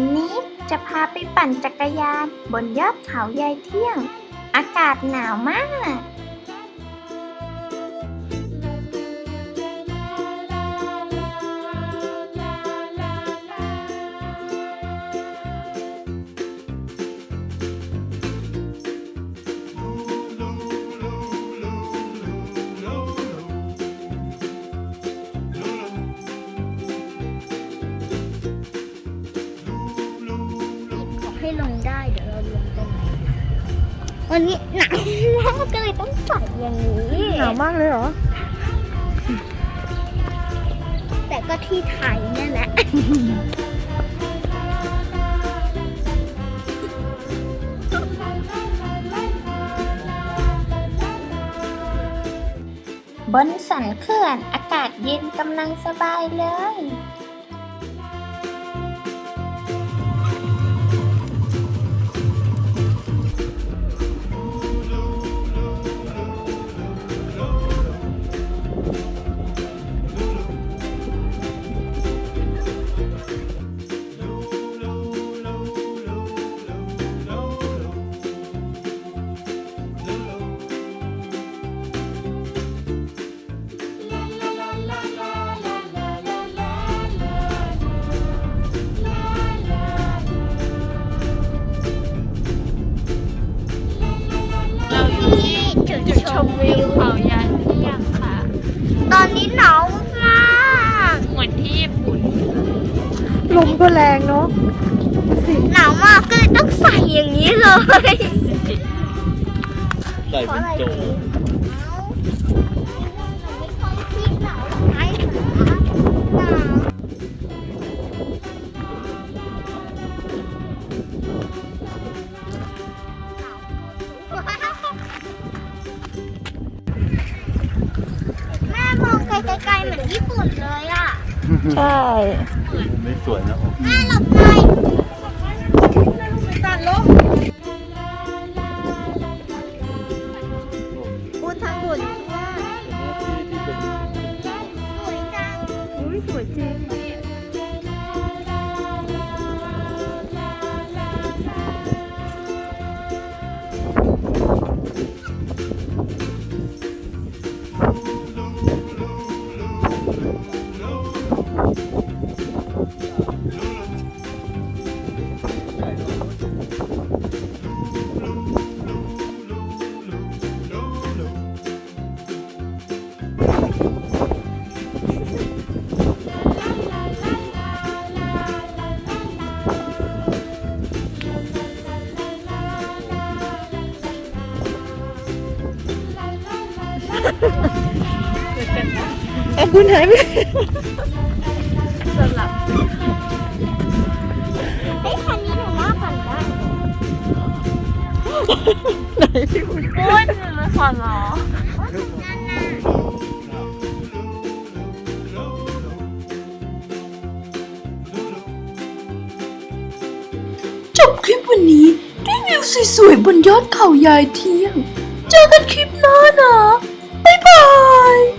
วันนี้จะพาไปปั่นจักรยานบนยอดเขายายเที่ยง อากาศหนาวมาก ให้ลงได้เดี๋ยวเราลงตรงไหนวันนี้หนาวมากก็เลยต้องใส่อย่างนี้หนาวมากเลยเหรอ แต่ก็ที่ไทยเนี่ยแหละบนสันเขื่อนอากาศเย็นกำลังสบายเลย มวิวเขายานเที่ยงค่ะ ตอนนี้หนาวมากเหมือนที่ญี่ปุ่น ลมก็แรงเนาะหนาวมากก็เลยต้องใส่อย่างนี้เลยใส่เป็นโจงแไกลๆเหมือนญี่ปุ่นเลยอะใช่ไม่สวยนะแม่หลบหน่อยตัดลบพูดทางด่วนว่าสวยจังอุ้ยสวยจริง บคุณหายไปสลับเฮ้ยคันนี้หนูว่าปั่นได้ไหนพี่คุณโอ้ยมันขอร้อจบคลิปวันนี้ด้วยวิวสวยๆบนยอดเขายายเที่ยง เจอกันคลิปหน้านะ บ๊ายบาย